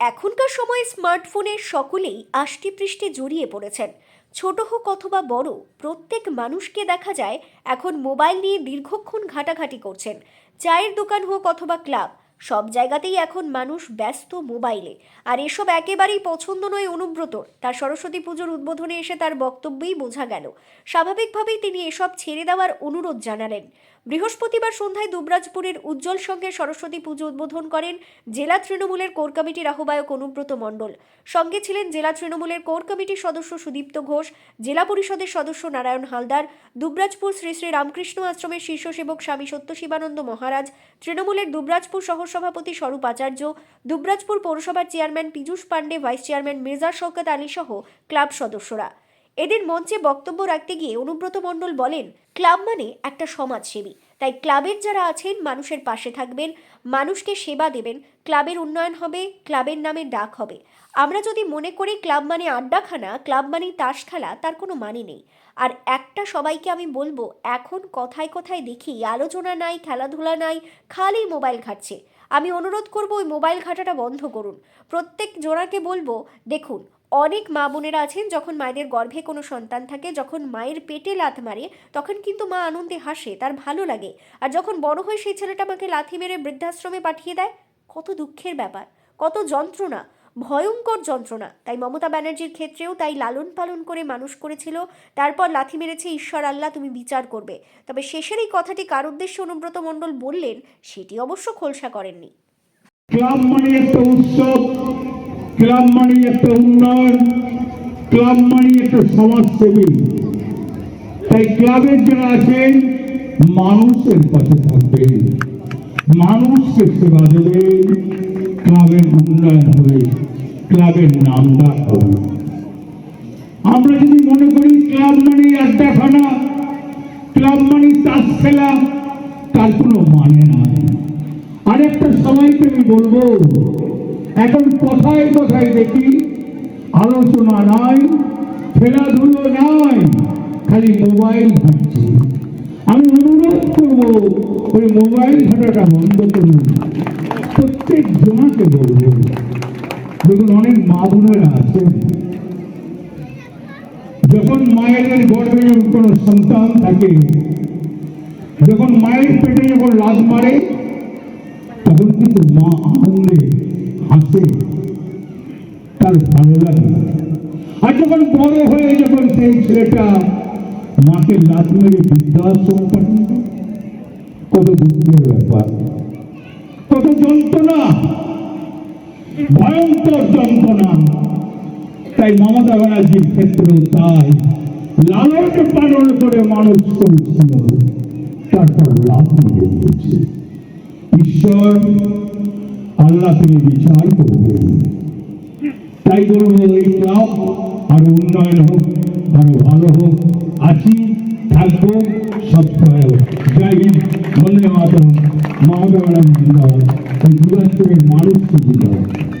এখনকার সময়ে স্মার্টফোনে সকলেই আষ্টিপৃষ্ঠে জড়িয়ে পড়েছেন। ছোট হোক অথবা বড়, প্রত্যেক মানুষকে দেখা যায় এখন মোবাইল নিয়ে দীর্ঘক্ষণ ঘাটাঘাটি করছেন। চায়ের দোকান হোক অথবা ক্লাব সব জায়গাতেই এখন মানুষ ব্যস্ত মোবাইলে। আর এসব একেবারেই পছন্দ নয় অনুব্রত। তার সরস্বতী পুজোর উদ্বোধনে এসে তার বক্তব্যেই বোঝা গেল। স্বাভাবিকভাবেই তিনি এসব ছেড়ে দেওয়ার অনুরোধ জানালেন। বৃহস্পতিবার সন্ধ্যায় দুবরাজপুরের উজ্জ্বল সঙ্গে সরস্বতী পুজো উদ্বোধন করেন জেলা তৃণমূলের কোর কমিটির আহ্বায়ক অনুব্রত মণ্ডল। সঙ্গে ছিলেন জেলা তৃণমূলের কোর কমিটির সদস্য সুদীপ্ত ঘোষ, জেলা পরিষদের সদস্য নারায়ণ হালদার, দুবরাজপুর শ্রী শ্রী রামকৃষ্ণ আশ্রমের শীর্ষ সেবক স্বামী সত্যশিবানন্দ মহারাজ, তৃণমূলের দুবরাজপুর সহসভাপতি স্বরূপ আচার্য, দুবরাজপুর পৌরসভার chairman Piyush Pandey, vice chairman Mirza Shaukat Ali সহ ক্লাব সদস্যরা। এদের মঞ্চে বক্তব্য রাখতে গিয়ে অনুব্রত মণ্ডল বলেন, ক্লাব মানে একটা সমাজসেবী। তাই ক্লাবের যারা আছেন, মানুষের পাশে থাকবেন, মানুষকে সেবা দেবেন, ক্লাবের উন্নয়ন হবে, ক্লাবের নামে ডাক হবে। আমরা যদি মনে করি ক্লাব মানে আড্ডাখানা, ক্লাব মানে তাস খেলা তার কোনো মানে নেই। আর একটা সবাইকে আমি বলব, এখন কথায় কথায় দেখি আলোচনা নাই, খেলাধুলা নাই, খালি মোবাইল ঘাটছে। আমি অনুরোধ করব ওই মোবাইল ঘাটাটা বন্ধ করুন। প্রত্যেক জোড়াকে বলব, দেখুন, অনেক মা বোনেরা আছেন যখন মায়েদের গর্ভে কোনো সন্তান থাকে, যখন মায়ের পেটে লাথ মারে, তখন কিন্তু মা আনন্দে হাসে, তার ভালো লাগে। আর যখন বড় হয়ে সেই ছেলেটা আমাকে লাথি মেরে বৃদ্ধাশ্রমে পাঠিয়ে দেয়, কত দুঃখের ব্যাপার, কত যন্ত্রণা। ভয়ঙ্কর যন্ত্রণা। তাই মমতা ব্যানার্জির ক্ষেত্রেও তাই লালন পালন করে মানুষ করেছিল, তারপর লাথি মেরেছে, ঈশ্বর আল্লাহ, তুমি বিচার করবে। তবে শেষের এই কথাটি কার উদ্দেশ্যে অনুব্রত মণ্ডল বললেন, সেটি অবশ্য খোলসা করেননি। ক্লাব মানে একটা উৎসব, ক্লাব মানে একটা উন্নয়ন, ক্লাব মানে একটা সমাজসেবী। তাই ক্লাবের যারা আছেন, মানুষের পাশে থাকবেন, মানুষকে সেবা দেবেন। ক্লাবের উন্নয়ন হবে, ক্লাবের নাম ডাক হবে। আমরা যদি মনে করি ক্লাব মানে আড্ডাখানা ক্লাব মানে তাস খেলা, তার কোনো মানে নাই আরেকটা সময়কে আমি বলব, এখন কথায় কথায় দেখি, আলোচনা নাই, খেলাধুলো নাই, খালি মোবাইল ঘাটছে আমি অনুরোধ করব, ওই মোবাইল ঘাটাটা বন্ধ করুন। প্রত্যেক জনাকে বলব, দেখুন, অনেক মা বোনেরা আছেন যখন মায়েদের গর্ভে যখন কোনো সন্তান থাকে, যখন মায়ের পেটে যখন লাদ মারে, তখন কিন্তু মা আনন্দে হাসে, তার ভালো লাগে। আর যখন বড় হয়ে যখন সেই ছেলেটা মাকে লাদ মেরে বৃদ্ধাশ্রম পাঠানো কত দুঃখের ব্যাপার। যন্ত্রণা, ভয়ঙ্কর যন্ত্রণা। তাই মমতা ব্যানার্জির ক্ষেত্রেও তাই লালন পালন করে মানুষ করেছিল, তারপর লাভ দিয়েছে ঈশ্বর, আল্লাহ তিনি বিচার করবেন। তাই বলব এই ক্লাব আরও উন্নয়ন হোক, আরও ভালো হোক, আছি, থাকব সবসময় জয় হিন্দ, বন্দে মাতরম, মমতা ব্যানার্জি জিন্দাবাদ এই দুরাত্রের মানুষকে জিন্দাবাদ